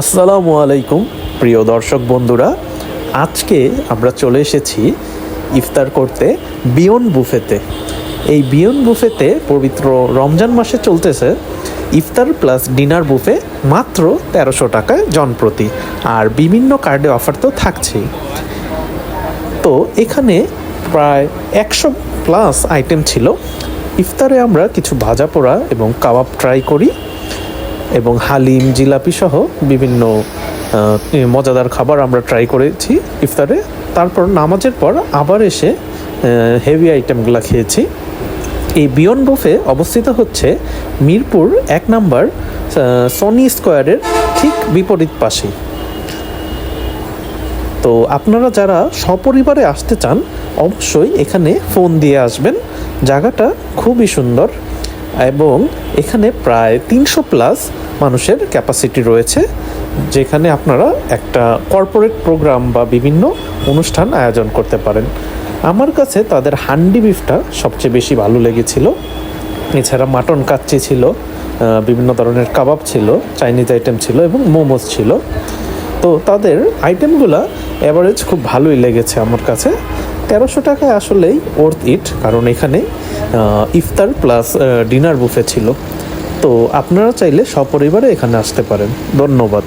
আসসালামু আলাইকুম, প্রিয় দর্শক বন্ধুরা। আজকে আমরা চলে এসেছি ইফতার করতে বিয়ন বুফেতে। এই বিয়ন বুফেতে পবিত্র রমজান মাসে চলতেছে ইফতার প্লাস ডিনার বুফে মাত্র তেরোশো টাকায় জনপ্রতি। আর বিভিন্ন কার্ডে অফার তো থাকছেই। তো এখানে প্রায় একশো প্লাস আইটেম ছিল। ইফতারে আমরা কিছু ভাজা পোড়া এবং কাবাব ট্রাই করি। এবং হালিম জিলাপি সহ বিভিন্ন মজাদার খাবার আমরা ট্রাই করেছি ইফতারে। তারপর নামাজের পর আবার এসে হেভি আইটেমগুলো খেয়েছি। এই বিয়ন বুফে অবস্থিত হচ্ছে মিরপুর এক নাম্বার সনি স্কোয়ারের ঠিক বিপরীত পাশেই। তো আপনারা যারা সপরিবারে আসতে চান, অবশ্যই এখানে ফোন দিয়ে আসবেন। জায়গাটা খুবই সুন্দর এবং এখানে প্রায় তিনশো প্লাস মানুষের ক্যাপাসিটি রয়েছে, যেখানে আপনারা একটা কর্পোরেট প্রোগ্রাম বা বিভিন্ন অনুষ্ঠান আয়োজন করতে পারেন। আমার কাছে তাদের হান্ডি বিফটা সবচেয়ে বেশি ভালো লেগেছিল। এছাড়া মাটন কাচ্চি ছিল বিভিন্ন ধরনের কাবাব ছিল চাইনিজ আইটেম ছিল এবং মোমোস ছিল। তো তাদের আইটেমগুলো অ্যাভারেজ খুব ভালোই লেগেছে আমার কাছে। তেরোশো টাকায় আসলেই ওর্থ ইট কারণ এখানে ইফতার প্লাস ডিনার বুফে ছিল। তো আপনারা চাইলে সপরিবারে এখানে আসতে পারেন। ধন্যবাদ।